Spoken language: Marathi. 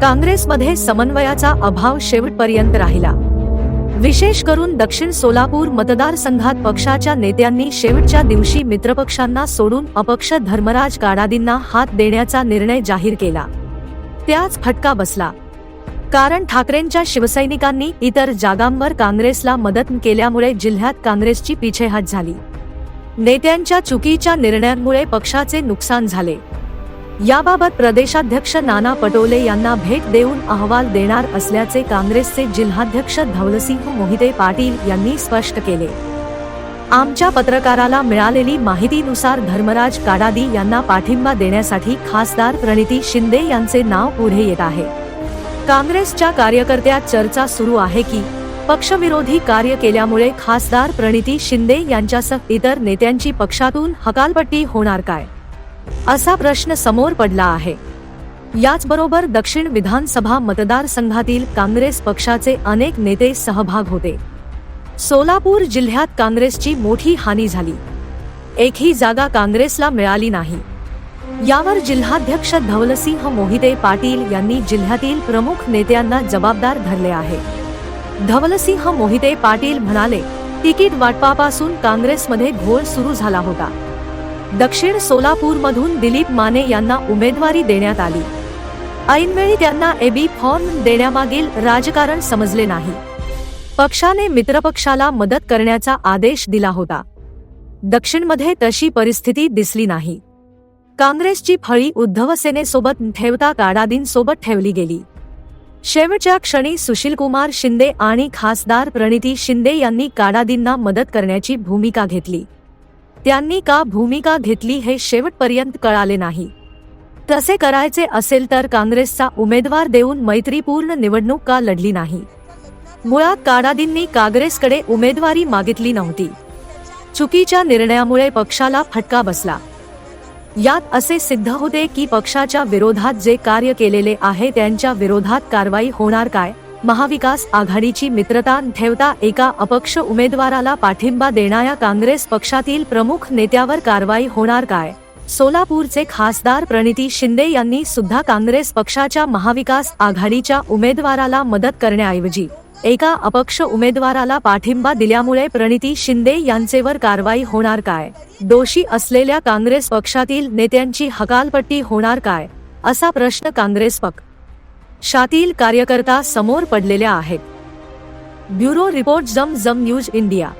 काँग्रेसमध्ये समन्वयाचा अभाव शेवटपर्यंत राहिला. विशेष करून दक्षिण सोलापूर मतदारसंघात पक्षाच्या नेत्यांनी शेवटच्या दिवशी मित्रपक्षांना सोडून अपक्ष धर्मराज काडादींना हात देण्याचा निर्णय जाहीर केला. त्याच फटका बसला. कारण ठाकरेंच्या शिवसैनिकांनी इतर जागांवर काँग्रेसला मदत केल्यामुळे जिल्ह्यात काँग्रेसची पिछेहाट झाली. नेत्यांच्या चुकीच्या निर्णयांमुळे पक्षाचे नुकसान झाले. याबाबत प्रदेशाध्यक्ष नाना पटोले यांना भेट देऊन अहवाल देणार असल्याचे काँग्रेसचे जिल्हाध्यक्ष धवलसिंह मोहिते पाटील यांनी स्पष्ट केले. आमच्या पत्रकाराला मिळालेली माहितीनुसार धर्मराज काडादी यांना पाठिंबा देण्यासाठी खासदार प्रणिती शिंदे यांचे नाव पुढे येत आहे. काँग्रेसच्या कार्यकर्त्यात चर्चा सुरू आहे की पक्षविरोधी कार्य केल्यामुळे खासदार प्रणिती शिंदे यांच्यासह इतर नेत्यांची पक्षातून हकालपट्टी होणार काय? असा प्रश्न समोर पडला आहे. याचबरोबर दक्षिण विधानसभा मतदारसंघातील काँग्रेस पक्षाचे अनेक नेते सहभाग होते. सोलापूर जिल्ह्यात काँग्रेसची मोठी हानी झाली. एकही जागा काँग्रेसला मिळाली नाही. यावर जिल्हाध्यक्ष धवलसिंह मोहिते पाटील यांनी जिल्ह्यातील प्रमुख नेत्यांना जबाबदार धरले आहे. धवलसिंह मोहिते पाटील म्हणाले तिकीट वाटपापासून काँग्रेसमध्ये घोळ सुरू झाला होता. दक्षिण सोलापूरमधून दिलीप माने यांना उमेदवारी देण्यात आली. ऐनवेळी त्यांना एबी फॉर्म देण्यामागील राजकारण समजले नाही. पक्षाने मित्रपक्षाला मदत करण्याचा आदेश दिला होता. दक्षिणमध्ये तशी परिस्थिती दिसली नाही. काँग्रेसची फळी उद्धव सेनेसोबत ठेवता काडादींसोबत ठेवली गेली. शेवटच्या क्षणी सुशीलकुमार शिंदे आणि खासदार प्रणिती शिंदे यांनी काडादींना मदत करण्याची भूमिका घेतली. त्यांनी का भूमिका घेतली हे शेवटपर्यंत कळाले नाही. तसे करायचे असेल तर काँग्रेसचा उमेदवार देऊन मैत्रीपूर्ण निवडणूक का लढली नाही? मुळात काडादींनी काँग्रेसकडे उमेदवारी मागितली नव्हती. चुकीच्या निर्णयामुळे पक्षाला फटका बसला. यात असे सिद्ध होते की पक्षाच्या विरोधात जे कार्य केलेले आहे त्यांच्या विरोधात कारवाई होणार काय? महाविकास आघाडीची मित्रता ठेवता एका अपक्ष उमेदवाराला पाठिंबा देणाऱ्या काँग्रेस पक्षातील प्रमुख नेत्यावर कारवाई होणार काय? सोलापूरचे खासदार प्रणिती शिंदे यांनी सुद्धा काँग्रेस पक्षाच्या महाविकास आघाडीच्या उमेदवाराला मदत करण्याऐवजी एका अपक्ष उमेदवाराला पाठिंबा दिल्यामुळे प्रणिती शिंदे यांचेवर कारवाई होणार काय? दोषी असलेल्या काँग्रेस पक्षातील नेत्यांची हकालपट्टी होणार काय? असा प्रश्न काँग्रेस शातील कार्यकर्ता समोर पडलेल्या आहेत. ब्युरो रिपोर्ट जम जम न्यूज इंडिया.